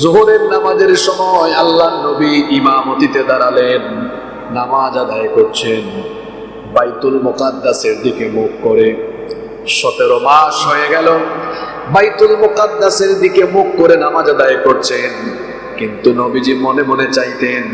জোহরের নামাজের সময় আল্লাহ নবী ইমামতিতে দাঁড়ালেন, নামাজ আদায় করছেন, বাইতুল মোকাদ্দাসের দিকে মুখ করে। সতেরো মাস হয়ে গেল, বাইতুল মোকাদ্দাসের দিকে মুখ করে নামাজ আদায় করছেন। কিন্তু নবীজি মনে মনে চাইতেন,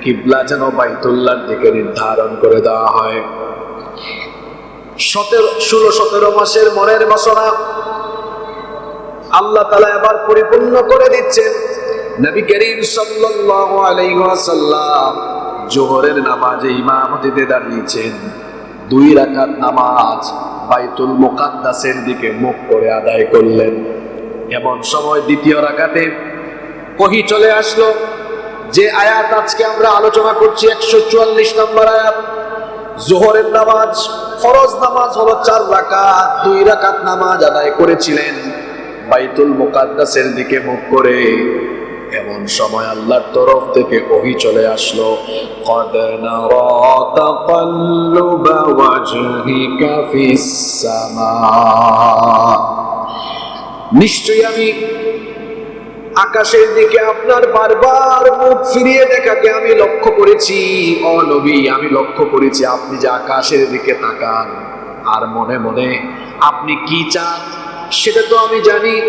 কিবলা যেন বাইতুল্লাহর দিকে নির্ধারণ করে দেওয়া হয়। সতেরো, ষোলো, সতেরো মাসের মনের বাসনা আল্লাহ তালা এবার পরিপূর্ণ করে দিচ্ছেন। নবী করিম সাল্লাল্লাহু আলাইহি ওয়াসাল্লাম জোহরের নামাজে ইমামতিতে দাঁড়িয়েছেন। দুই রাকাত নামাজ বাইতুল মুকাদ্দাসের দিকে মুখ করে আদায় করলেন। এমন সময় দ্বিতীয় রাকাতে কহি চলে আসলো। যে আয়াত আজকে আমরা আলোচনা করছি, একশো চুয়াল্লিশ নম্বর আয়াত। জোহরের নামাজ, ফরজ নামাজ হলো চার রাকাত, দুই রাকাত নামাজ আদায় করেছিলেন। বাইতুল মুকাদ্দাসের দিকে মুখ করে এমন সময় আল্লাহর তরফ থেকে ওহি চলে আসলো قد نرى تقلب وجهك في السماء নিশ্চয়ই আমি আকাশের দিকে আপনার বারবার মুখ ফিরিয়ে দেখাকে আমি লক্ষ্য করেছি ও নবী আমি লক্ষ্য করেছি আপনি যে আকাশের দিকে তাকান আর মনে মনে আপনি কি চান সেটা তো আমি জানি।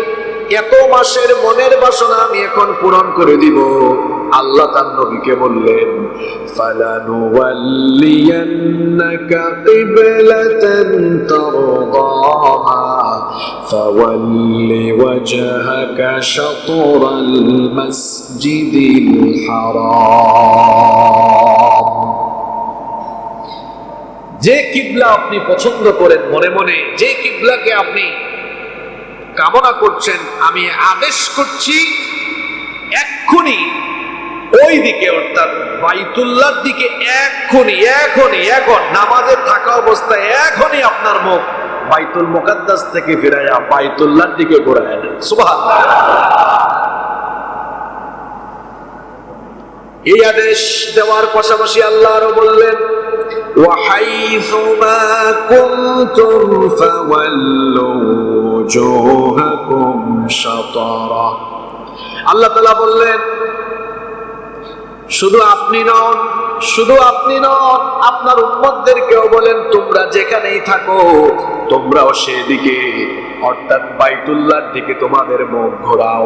এত মাসের মনের বাসনা আমি এখন পূরণ করে দিব। আল্লাহ তার নবীকে বললেন যে কিবলা আপনি পছন্দ করেন মনে মনে, যে কিবলাকে আপনি কামনা করছেন, আমি আদেশ করছি, এক্ষুনি ওই দিকে, অর্থাৎ বাইতুল্লাহর দিকে, এক্ষুনি, এখনই, এখন নামাজের থাকা অবস্থায় এখনই আপনার মুখ বাইতুল মুকাদ্দাস থেকে ফিরাইয়া বাইতুল্লার দিকে ঘোরায় সুবহানাল্লাহ। এই আদেশ দেওয়ার পাশাপাশি আল্লাহ আরও বললেন وحيث ما كنتم فولوا وجوهكم شطرا আল্লাহ তালা বললেন শুধু আপনি নন শুধু আপনি নন আপনার উম্মতদেরকেও বলেন তোমরা যেখানেই থাকো তোমরাও সেদিকে অর্থাৎ বাইতুল্লাহর দিকে তোমাদের মুখ ঘোরাও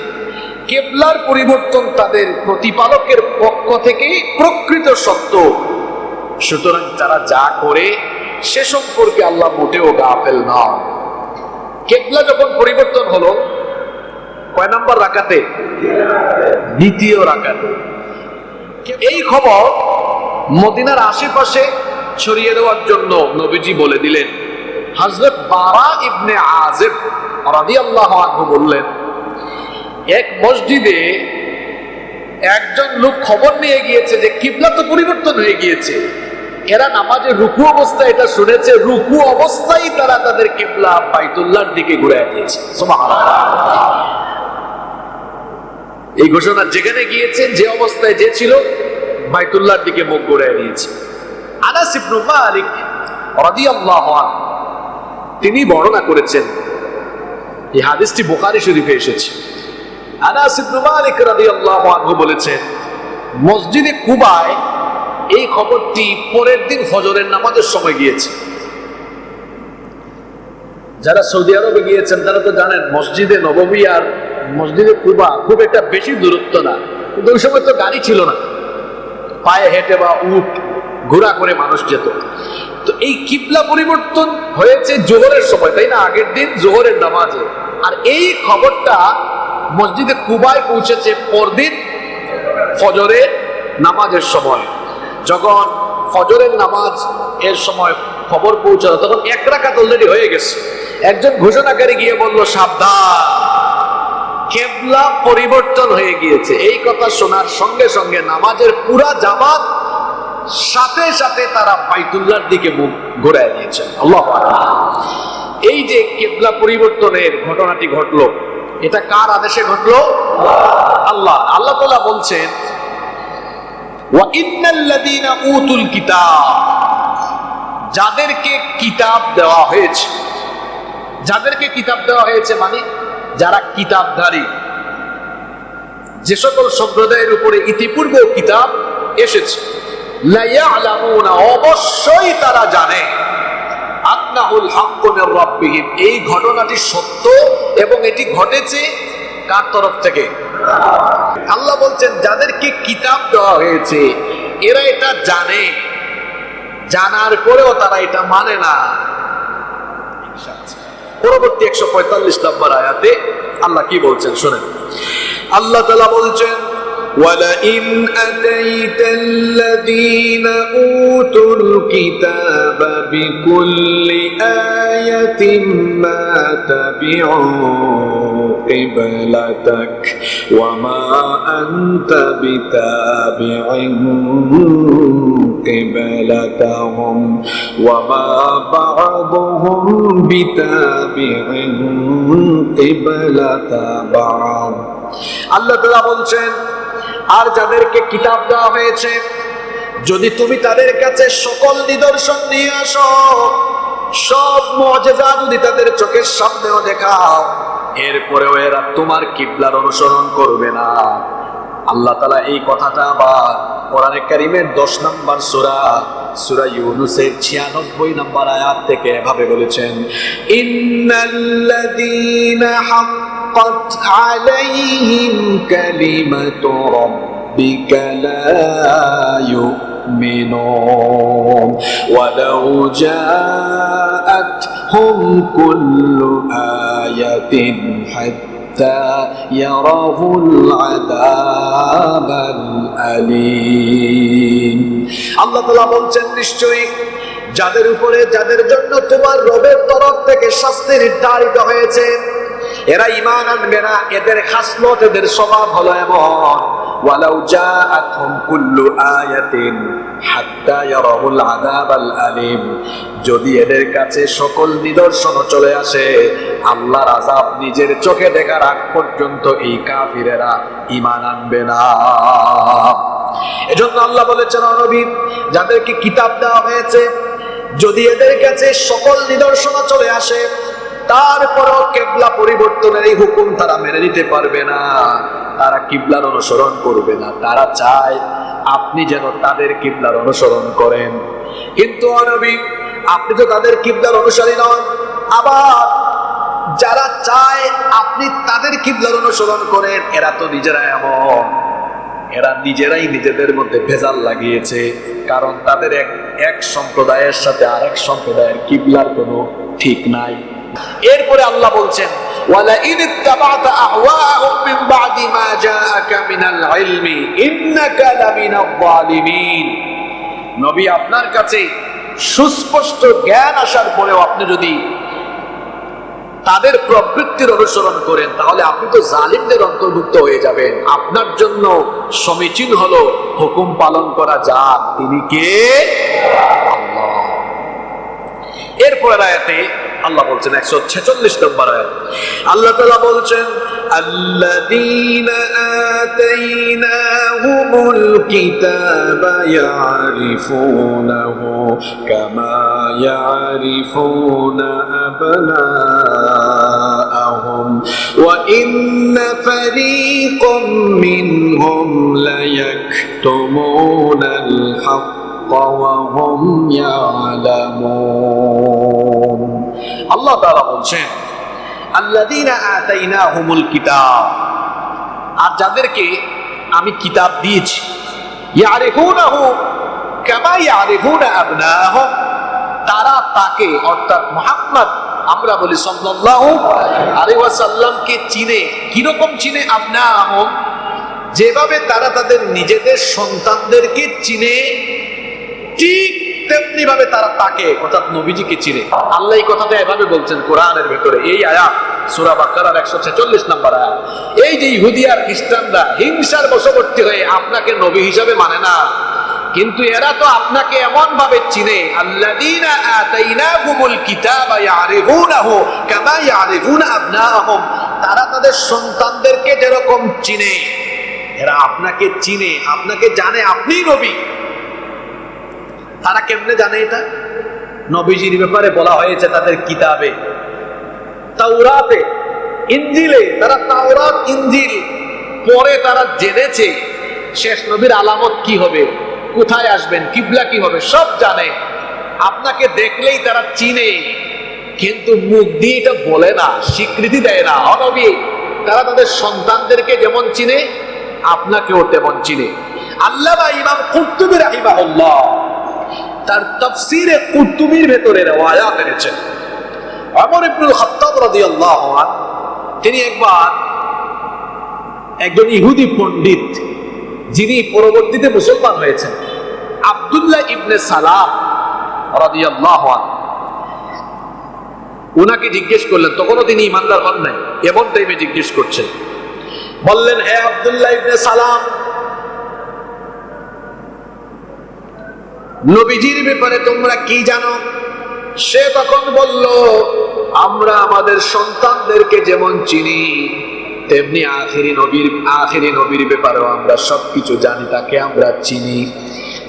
কেবলার পরিবর্তন তাদের প্রতিপালকের পক্ষ থেকে প্রকৃত সত্য। সুতরাং তারা যা করে, সে সম্পর্কে আল্লাহ মোটেও গাফেল নন। কেবলা যখন পরিবর্তন হলো, কয় নম্বর রাখাতে দ্বিতীয় রাখাতে এই খবর মদিনার আশেপাশে ছড়িয়ে দেওয়ার জন্য নবীজি বলে দিলেন হজরত বারা ইবনে আজেব রাদিয়াল্লাহু আনহু বললেন এক মসজিদে একজন লোক খবর নিয়ে গিয়েছে যে কিবলা তো পরিবর্তন হয়ে গিয়েছে। এরা নামাজের রুকু অবস্থায় এটা শুনেছে, রুকু অবস্থায় তারা তাদের কিবলা বাইতুল্লাহর দিকে ঘুরে দিয়েছে এই ঘোষণা যেখানে গিয়েছেন যে অবস্থায় যে ছিল, বাইতুল্লাহর দিকে মুখ ঘুরে দিয়েছে আনাস ইবনু মালিক রাদিয়াল্লাহু আনহু, তিনি বর্ণনা করেছেন, এই হাদিসটি বুখারী শরীফে এসেছে। আনাস ইবনু মালিক রাদিয়াল্লাহু আনহু বলেছেন, মসজিদে কুবায় এই খবরটি পরের দিন ফজরের নামাজের সময় গিয়েছে। যারা সৌদি আরবে গিয়েছেন, তারা তো জানেন মসজিদে নববী আর মসজিদে কুবা খুব একটা বেশি দূরত্ব না। কিন্তু ওই সময় তো গাড়ি ছিল না। পায়ে হেঁটে বা উঠ ঘোরা করে মানুষ যেত। তো এই কিবলা পরিবর্তন হয়েছে জোহরের সময়, তাই না? আগের দিন জোহরের নামাজে। আর এই খবরটা মসজিদে কুবায় পৌঁছেছে পরদিন ফজরের নামাজের সময়। যখন ফজরের নামাজ এর সময় খবর পৌঁছালো, তখন এক রাকাত অলরেডি হয়ে গেছে। একজন ঘোষণাকারী গিয়ে বলল, সাবধান, কেবলা পরিবর্তন হয়ে গিয়েছে। এই কথা শোনার সঙ্গে সঙ্গে নামাজের পুরা জামাত সাথে সাথে তারা বাইতুল্লাহর দিকে মুখ ঘুরায় দিয়েছেন আল্লাহ এই যে কেবলা পরিবর্তনের ঘটনাটি ঘটলো এটা কার আদেশে ঘটলো? আল্লাহ। আল্লাহ তাআলা বলছেন উতুল কিতাব। যাদেরকে কিতাব দেওয়া হয়েছে, যাদেরকে কিতাব দেওয়া হয়েছে মানে যারা কিতাবধারী। যে সকল সম্প্রদায়ের উপরে ইতিপূর্বে কিতাব এসেছে। অবশ্যই তারা জানে। আন্নাহুল হাক্কু মির এই ঘটনাটি সত্য এবং এটি ঘটেছে কার তরফ থেকে? আল্লাহ বলছেন, যাদেরকে কিতাব দেওয়া হয়েছে, এরা এটা জানে। জানার পরেও তারা এটা মানে না। পরবর্তী একশো পঁয়তাল্লিশ নম্বর আয়াতে আল্লাহ কি বলছেন? শোনেন। আল্লাহ তালা বলছেন ولئن أتيت الذين أوتوا الكتاب بكل آية ما تبعوا قبلتك وما أنت بتابع قبلتهم وما بعضهم بتابع قبلة بعض আল্লাহ তালা বলছেন আর যাদেরকে কিতাব দেওয়া হয়েছে, যদি তুমি তাদের কাছে সকল নিদর্শন নিয়ে আসো, সব মজেজা যদি তাদের চোখের সামনেও দেখাও, এরপরেও এরা তোমার কিবলার অনুসরণ করবে না। আল্লাহ তালা এই কথাটা আবার কোরআনে কারিমের দশ নম্বর সুরা সুরা ইউনুসের ছিয়ানব্বই নম্বর আয়াত থেকে এভাবে বলেছেন ইন্নাল্লাদিনা حقت عليهم كلمة ربك لا يؤمنون ولو جاءتهم كل آية حتى يروا العذاب الأليم আল্লাহ তালা বলছেন নিশ্চয়ই যাদের উপরে যাদের জন্য তোমার রবের তরফ থেকে শাস্তি নির্ধারিত হয়েছে এরা ইমান আনবে না, এদের খাসলত, এদের স্বভাব হলো এমন, ওয়ালাউ জাআতহুম কুল্লু আয়াতিন হাত্তা ইয়ারাহুল আযাবাল আলিম। যদি এদের কাছে সকল নিদর্শন চলে আসে, আল্লাহর আযাব নিজের চোখে দেখার আগ পর্যন্ত এই কাফিরেরা ইমান আনবে না। এজন্য আল্লাহ বলেছেন অনবী যাদেরকে কিতাব দেওয়া হয়েছে, যদি এদের কাছে সকল নিদর্শন চলে আসে তারপরও কেবলা পরিবর্তনের এই হুকুম তারা মেনে নিতে পারবে না। তারা কিবলার অনুসরণ করবে না। তারা চায় আপনি যেন তাদের কিবলার অনুসরণ করেন। কিন্তু অনবী আপনি তো তাদের কিবলার অনুসারী নন। আবার যারা চায় আপনি তাদের কিবলার অনুসরণ করেন, এরা তো নিজেরা এমন। এরা নিজেরাই নিজেদের মধ্যে ভেজাল লাগিয়েছে। কারণ তাদের এক এক সম্প্রদায়ের সাথে আরেক সম্প্রদায়ের কিবলার কোনো ঠিক নাই। এরপরে আল্লাহ বলছেন নবী আপনার কাছে সুস্পষ্ট জ্ঞান আসার পরেও আপনি যদি তাদের প্রবৃত্তির অনুসরণ করেন, তাহলে আপনি তো জালিমদের অন্তর্ভুক্ত হয়ে যাবেন। আপনার জন্য সমীচীন হলো হুকুম পালন করা যাক তিনি কে? এরপর আয়াতে আল্লাহ বলছেন একশো ছেচল্লিশ নম্বর আয়াত আল্লাহ তালা বলছেন الذين آتيناهم الكتاب يعرفونه كما يعرفون أبناءهم وإن فريقا منهم ليكتمون الحق وهم يعلمون আল্লাহ তাআলা বলছেন কিতাব। আর যাদেরকে আমি কিতাব দিয়েছি তারা তাকে, অর্থাৎ মুহাম্মদ, আমরা বলি সাল্লাল্লাহু আলাইহি ওয়াসাল্লামকে চিনে। কীরকম চিনে? আবনাহুম। যেভাবে তারা তাদের নিজেদের সন্তানদেরকে চিনে, ঠিক তেমনি ভাবে তারা তাকে, অর্থাৎ নবীজিকে চিনে। আল্লাহ এই কথাটা এভাবে বলছেন কোরআনের ভেতরে। এই আয়াত, সুরা বাক্কারার একশো ছেচল্লিশ নম্বর আয়াত। এই যে ইহুদি আর খ্রিস্টানরা হিংসার বশবর্তী হয়ে আপনাকে নবী হিসাবে মানে না। কিন্তু এরা তো আপনাকে এমন ভাবে চিনে, আল্লাযীনা আতাইনাহুমুল কিতাবা ইয়ারিফুনাহু কামা ইয়ারিফুনা আবনাআহুম। তারা তাদের সন্তানদেরকে যেরকম চিনে, এরা আপনাকে চিনে, আপনাকে জানে আপনিই নবী। তারা কেমনে জানে এটা? নবীজির ব্যাপারে বলা হয়েছে তাদের কিতাবে। তাওরাতে ইঞ্জিলে তারা তাওরাত ইঞ্জিল পরে তারা জেনেছে শেষ নবীর আলামত কি হবে, কোথায় আসবেন, কিবলা কি হবে, সব জানে। আপনাকে দেখলেই তারা চিনে, কিন্তু মুখ দিয়ে এটা বলে না, স্বীকৃতি দেয় না। অনবী তারা তাদের সন্তানদেরকে যেমন চিনে, আপনাকেও তেমন চিনে। আল্লাহ ইমাম কুর্তুবী রাহিমাহুল্লাহ তার তফসিরে কুর্তুবির ভেতরে আয়াত এনেছেন। আমর ইবনুল খাত্তাব রাদিয়াল্লাহু আনহু, তিনি একবার একজন ইহুদি পণ্ডিত, যিনি পরবর্তীতে মুসলমান হয়েছেন, আব্দুল্লাহ ইবনে সালাম রাদিয়াল্লাহু আনহু। ওনাকে জিজ্ঞেস করলেন, তখনও তিনি ইমানদার হন নাই, এমন টাইমে জিজ্ঞেস করছেন। বললেন, হে আব্দুল্লাহ ইবনে সালাম নবীজির ব্যাপারে তোমরা কি জানো? সে তখন বলল, আমরা আমাদের সন্তানদেরকে যেমন চিনি, তেমনি আখেরি নবীর আখেরি নবীর ব্যাপারেও আমরা সবকিছু জানি, তাকে আমরা চিনি।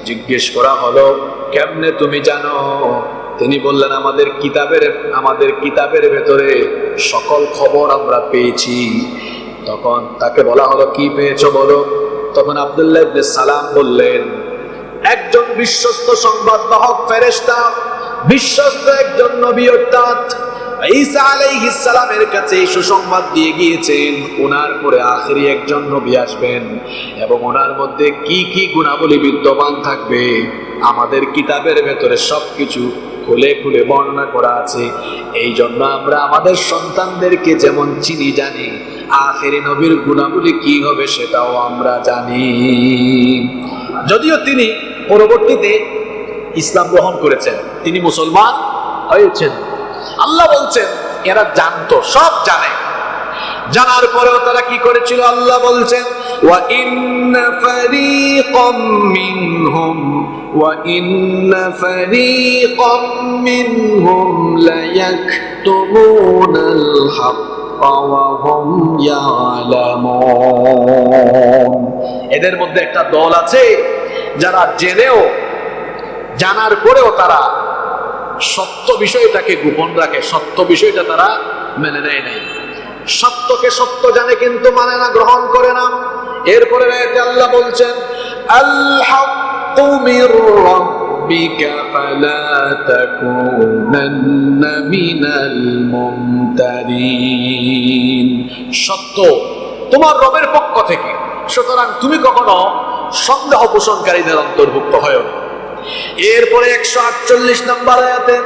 জিজ্ঞেস করা হলো, কেমনে তুমি জানো? তিনি বললেন, আমাদের কিতাবের আমাদের কিতাবের ভেতরে সকল খবর আমরা পেয়েছি। তখন তাকে বলা হলো, কি পেয়েছ বলো? তখন আব্দুল্লাহ সালাম বললেন একজন বিশ্বস্ত সংবাদ বাহক ফেরেশতা, বিশ্বস্ত একজন নবী অর্থাৎ ঈসা আলাইহিস সালামের কাছে এই সুসংবাদ দিয়ে গিয়েছেন ওনার পরে আখেরি একজন নবী আসবেন এবং ওনার মধ্যে কি কি গুণাবলী বিদ্যমান থাকবে, আমাদের কিতাবের ভেতরে সবকিছু খুলে খুলে বর্ণনা করা আছে। এই জন্য আমরা আমাদের সন্তানদেরকে যেমন চিনি, জানি আখেরি নবীর গুণাবলী কি হবে সেটাও আমরা জানি। যদিও তিনি পরবর্তীতে ইসলাম গ্রহণ করেছেন তিনি মুসলমান হয়েছেন আল্লাহ বলছেন এরা জানতো সব জানে জানার পরেও তারা কি করেছিল আল্লাহ বলছেন وإن فريقا منهم وإن فريقا منهم ليكتمون الحق وهم يعلمون এদের মধ্যে একটা দল আছে যারা জেনেও, জানার পরেও তারা সত্য বিষয়টাকে গোপন রাখে, সত্য বিষয়টা তারা মেনে নেয় নাই। সত্যকে সত্য জানে কিন্তু মানে না, গ্রহণ করে না। এরপরে আল্লাহ বলছেন সত্য তোমার রবের পক্ষ থেকে। সুতরাং তুমি কখনো সন্দেহ পোষণকারীদের অন্তর্ভুক্ত হয় এরপরে একশো আটচল্লিশ নম্বর আয়াতে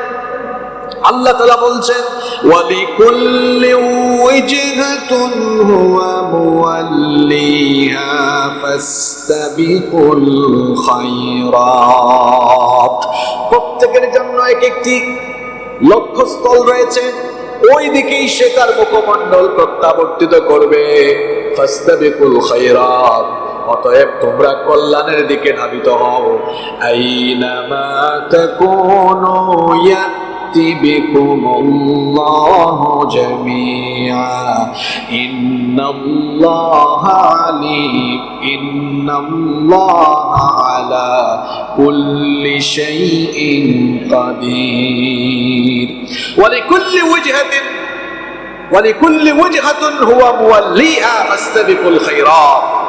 আল্লাহ তালা বলছেন, ওয়ালিকুল্লি উইজহাতুন হুয়া মুওয়াল্লিহা ফাসতাবিকুল খায়রাত। প্রত্যেকের জন্য এক একটি লক্ষ্যস্থল রয়েছে। ওই দিকেই সে তার মুখমণ্ডল প্রত্যাবর্তিত করবে। ফাসতাবিকুল খায়রাত। অতএব তোমরা কল্যাণের দিকে ধাবিত হও أينما تكونوا يأتي بكم الله جميعا إن الله عليم إن الله على كل شيء قدير ولكل وجهة ولكل وجهة هو موليها فاستبقوا الخيرات প্রত্যেকেরই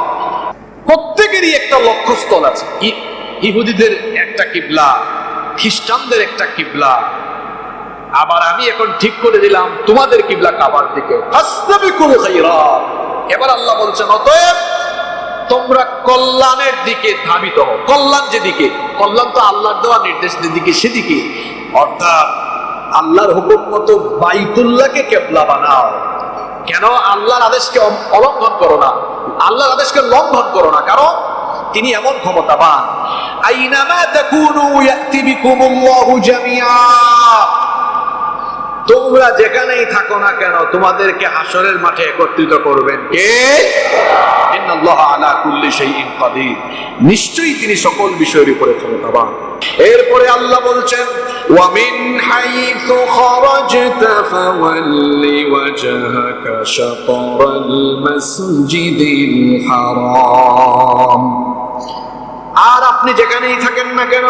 একটা লক্ষ্যস্থল আছে। ইহুদিদের একটা কিবলা, খ্রিস্টানদের একটা কিবলা। আবার আমি এখন ঠিক করে দিলাম, তোমাদের কিবলা কাবার দিকে। এবার আল্লাহ বলছেন, অতএব তোমরা কল্যাণের দিকে ধাবিত হও। কল্যাণ যেদিকে, কল্যাণ তো আল্লাহর দেওয়া নির্দেশ, যেদিকে সেদিকে। অর্থাৎ আল্লাহর হুকুম মতো বাইতুল্লাহকে কেবলা বানাও। কেন? আল্লাহর আদেশকে অলঙ্ঘন করো না। আল্লাহর আদেশকে লঙ্ঘন করো না। কারণ তিনি এমন ক্ষমতাবান আইনামা তাকুনু ইয়াতি বিকুমুল্লাহু জামিআ তোমরা যেখানেই থাকো না কেন তোমাদেরকে হাসরের মাঠে একত্রিত করবেন কে ইন্নাল্লাহা আলা কুল্লি শাইইন কাদির নিশ্চয়ই তিনি সকল বিষয়ের উপরে ক্ষমতাবান এরপরে আল্লাহ বলছেন ومن حيث خرجت فول وجهك شطر المسجد الحرام আর আপনি যেখানেই থাকেন না কেন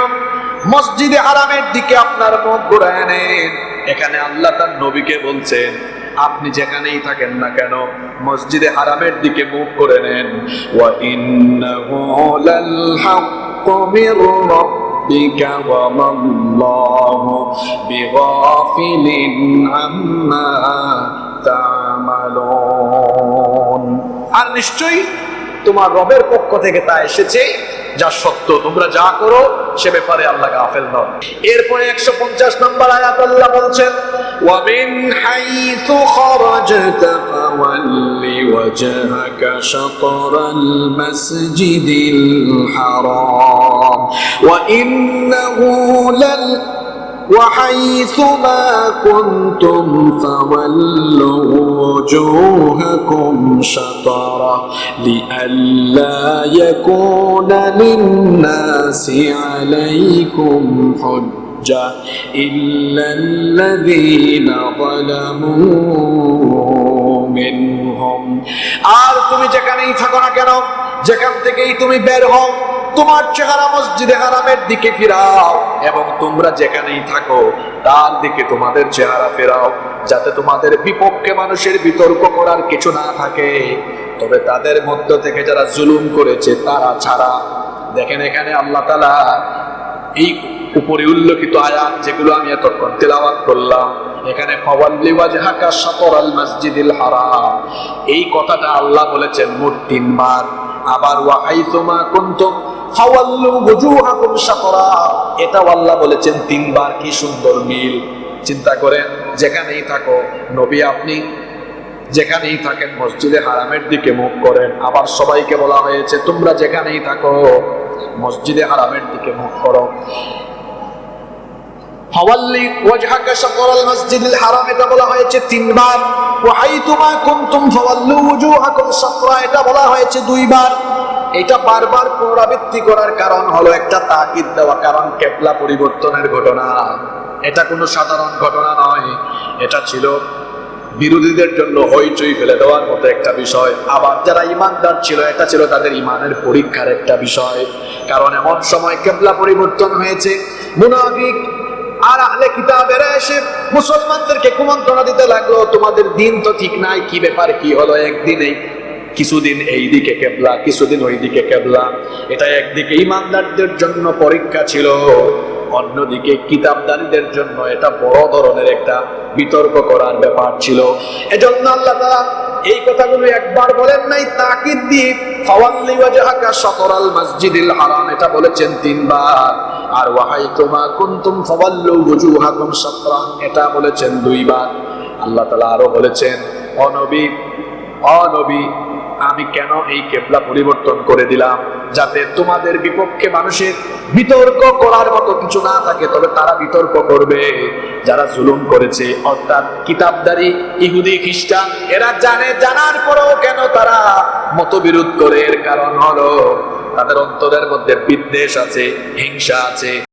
মসজিদে হারামের দিকে আপনার মুখ ঘুরায় নেন এখানে আল্লাহ তার নবীকে বলছেন আপনি যেখানেই থাকেন না কেন মসজিদে হারামের দিকে মুখ করে নেন وإنه للحق من ربك وما الله بغافل عما تعملون আর নিশ্চয়ই তোমার রবের পক্ষ থেকে তা এসেছে যা সত্য তোমরা যা করো সে ব্যাপারে আল্লাহ গাফেল নন এরপরে একশো পঞ্চাশ নম্বর আয়াত আল্লাহ বলছেন ومن حيث خرجت فول وجهك شطر المسجد الحرام وإنه لل وحيث ما كنتم فولوا وجوهكم شطره لئلا يكون للناس عليكم حجة إلا الذين ظلموا منهم আর তুমি যেখানেই থাকো না কেন যেখান থেকেই তুমি বের হও তোমার চেহারা মসজিদে হারামের দিকে ফিরাও এবং তোমরা যেখানেই থাকো, তার দিকে তোমাদের চেহারা ফেরাও, যাতে তোমাদের বিপক্ষে মানুষের বিতর্ক করার কিছু না থাকে। তবে তাদের মধ্য থেকে যারা জুলুম করেছে, তারা ছাড়া। দেখেন এখানে আল্লাহ তালা এই উপরে উল্লেখিত আয়াত যেগুলো আমি এতক্ষণ তেলাওয়াত করলাম, এখানে হারাম। এই কথাটা আল্লাহ বলেছেন, মোট তিনবার। আবার ওয়াহাইতুমা কুনতুম ফাওয়াল্লু ওয়াজুহাকুম শাতরা। এটাও আল্লাহ বলেছেন তিনবার কি সুন্দর মিল। চিন্তা করেন, যেখানেই থাকো, নবী আপনি যেখানেই থাকেন, মসজিদে হারামের দিকে মুখ করেন। আবার সবাইকে বলা হয়েছে, তোমরা যেখানেই থাকো, মসজিদে হারামের দিকে মুখ করো। হারাম, এটা বলা হয়েছে তিনবার। এটা বলা হয়েছে দুইবার। এটা বারবার পুনরাবৃত্তি করার কারণ একটা তাকিদ দেওয়া, কারণ পরিবর্তনের ঘটনা। এটা কোনো সাধারণ ঘটনা নয়, এটা ছিল বিরোধীদের জন্য হইচই ফেলে দেওয়ার মতো একটা বিষয়। আবার যারা ইমানদার ছিল, এটা ছিল তাদের ইমানের পরীক্ষার একটা বিষয়। কারণ এমন সময় কেবলা পরিবর্তন হয়েছে। মুনাফিক আর আহলে কিতাবেরা এসে মুসলমানদেরকে কুমন্ত্রণা দিতে লাগল, তোমাদের দিন তো ঠিক নাই, কি ব্যাপার, কি হলো একদিনেই? কিছুদিন এই দিকে কেবলা, কিছুদিন ওই দিকে কেবলা। এটা একদিকে ইমানদারদের জন্য পরীক্ষা ছিল, অন্যদিকে কিতাবদারীদের জন্য এটা বড় ধরনের একটা বিতর্ক করার ব্যাপার ছিল। এজন্য আল্লাহ তাআলা এই কথাগুলো একবার বলেন নাই, তাকিদ দিয়ে, ফাওয়াল্লি ওয়াজহাকা শাতরাল মসজিদিল হারাম, এটা বলেছেন তিনবার। আর ওয়াহাই ওয়াহাইতুমা কুনতুম ফাওয়াল্লু ওয়াজুহাকুম শাতরা এটা বলেছেন দুইবার। আল্লাহ তাআলা আরও বলেছেন অনবী অনবী আমি কেন এই কেবলা পরিবর্তন করে দিলাম? যাতে তোমাদের বিপক্ষে মানুষের বিতর্ক করার মতো কিছু না থাকে, তবে তারা বিতর্ক করবে। যারা জুলুম করেছে, অর্থাৎ কিতাবদারি, ইহুদি, খ্রিস্টান, এরা জানে, জানার পরেও কেন তারা মতবিরোধ করে? এর কারণ হলো, তাদের অন্তরের মধ্যে বিদ্বেষ আছে, হিংসা আছে